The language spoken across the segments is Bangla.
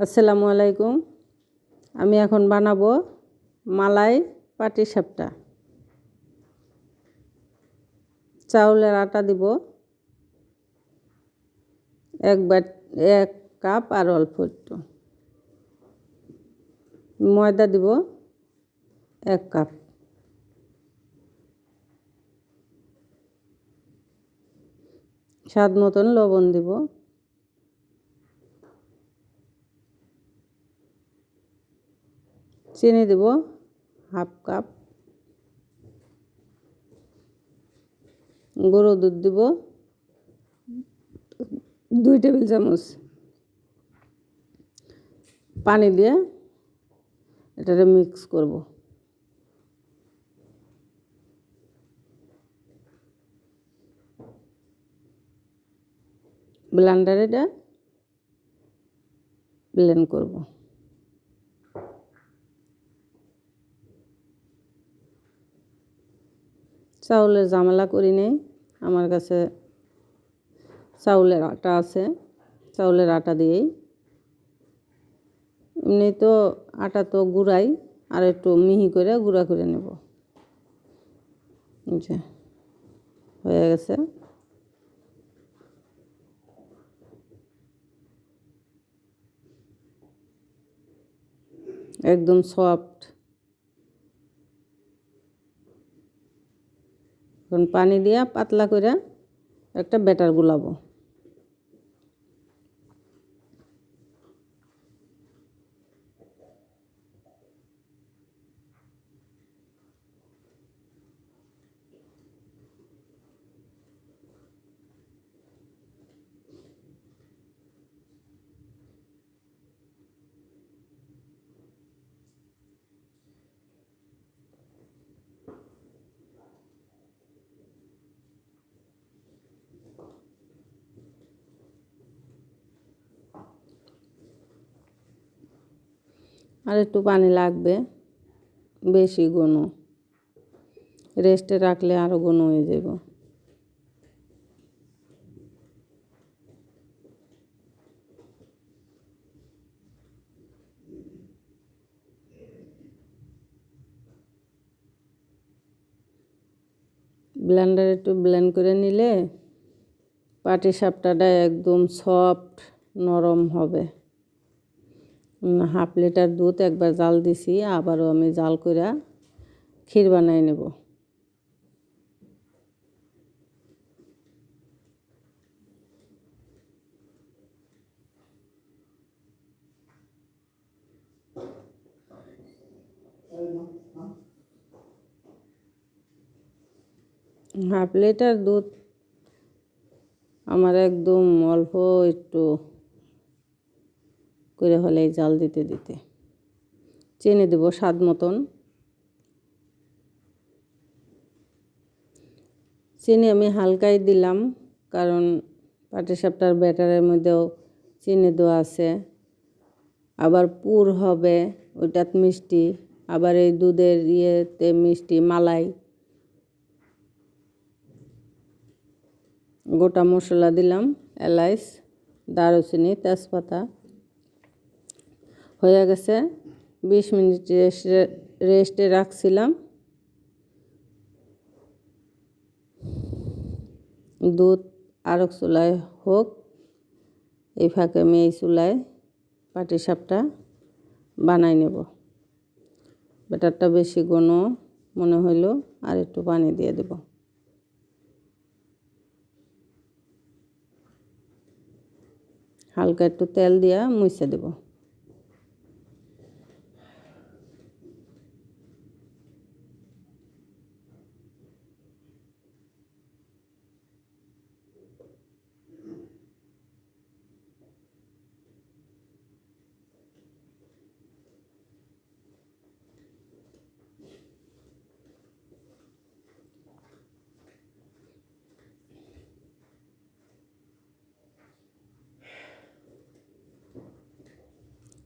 আসসালামু আলাইকুম। আমি এখন বানাবো মালাই পাটি সাপটা চাউলের আটা দিব এক বাট, এক কাপ আর অল্প একটু। ময়দা দিব এক কাপ। স্বাদ মতন লবণ দিব। চিনি দেব, হাফ কাপ। গরু দুধ দিব, দুই টেবিল চামচ। পানি দিয়ে এটাকে মিক্স করব। ব্লান্ডারে এটা ব্লেন্ড করব। চাউলের ঝামেলা করি নেই। আমার কাছে চাউলের আটা আছে, চাউলের আটা দিয়েই। এমনি তো আটা তো গুঁড়াই, আর একটু মিহি করে গুঁড়া করে নেব। হয়ে গেছে। একদম সফট এখন পানি দিয়া পাতলা করে একটা ব্যাটার গুলাবো। আর একটু পানি লাগবে, বেশি ঘন রেস্টে রাখলে আরও ঘন হয়ে যাব। ব্লেন্ডার একটু ব্লেন্ড করে নিলে, পাটি সাপটাটা একদম সফট নরম হবে। হাফ লিটার দুধ একবার জাল দিছি, আবারও আমি জাল করে ক্ষীর বানাই নেব। হাফ লিটার দুধ আমার একদম অল্প একটু করে হলে জাল দিতে দিতে। চিনি দেব স্বাদ মতন। চিনি আমি হালকাই দিলাম, কারণ পাটিসাপটার ব্যাটারের মধ্যেও চিনি দেওয়া আছে। আবার পুর হবে, ওইটাত মিষ্টি। আবার এই দুধের ইয়েতে মিষ্টি মালাই। গোটা মশলা দিলাম, এলাইচ, দারুচিনি, তেজপাতা। হয়ে গেছে। বিশ মিনিট রেস্টে রেস্টে রাখছিলাম। দুধ আরক চুলায় হোক, এই ফাঁকে আমি এই পাটি সাপটা বানাই নেব। ব্যাটারটা বেশি ঘন মনে হইল, আর একটু পানি দিয়ে দেব। হালকা একটু তেল দিয়া মুছে দেবো।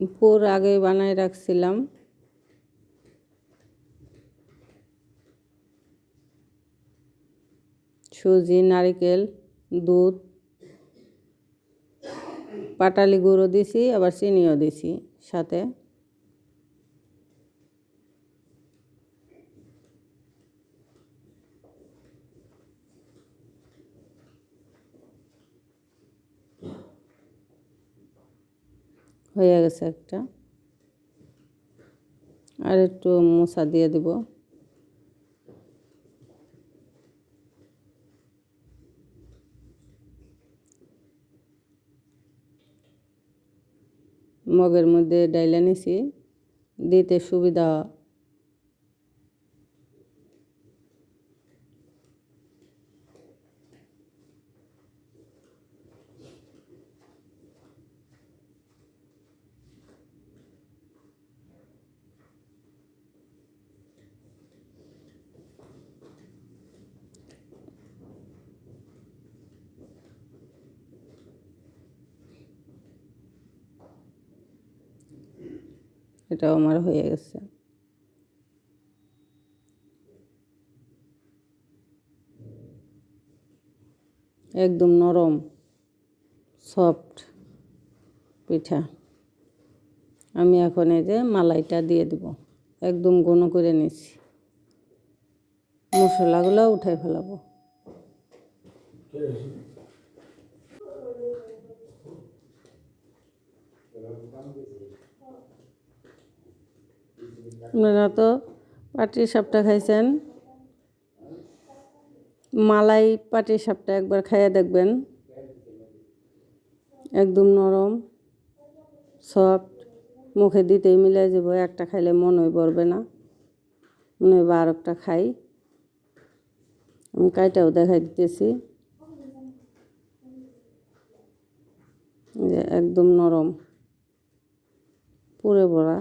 পুর আগে বানায় রাখছিলাম। সুজি নারিকেল দুধ পাটালি গুঁড়ো দিছি আবার চিনিও দিছি সাথে। হয়ে গেছে একটা। আর একটু মশা দিয়ে দেব। মগের মধ্যে ডাইলা নিছি দিতে সুবিধা এটাও আমার হয়ে গেছে। একদম নরম, সফট পিঠা। আমি এখন এই যে মালাইটা দিয়ে দিব। একদম ঘন করে নিছি। মশলাগুলো উঠাই ফেলাবো। আপনারা তো পাটির সাপটা খাইছেন। মালাই পাটির সাপটা একবার খাইয়ে দেখবেন। একদম নরম সফট মুখে দিতেই মিলে যাব, একটা খাইলে মনই পড়বে না। মনে হয় আর একটা খাই। আমি কাইটাও দেখাই দিতেছি। যে একদম নরম, পুরে ভরা।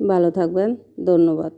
ভালো থাকবেন ধন্যবাদ।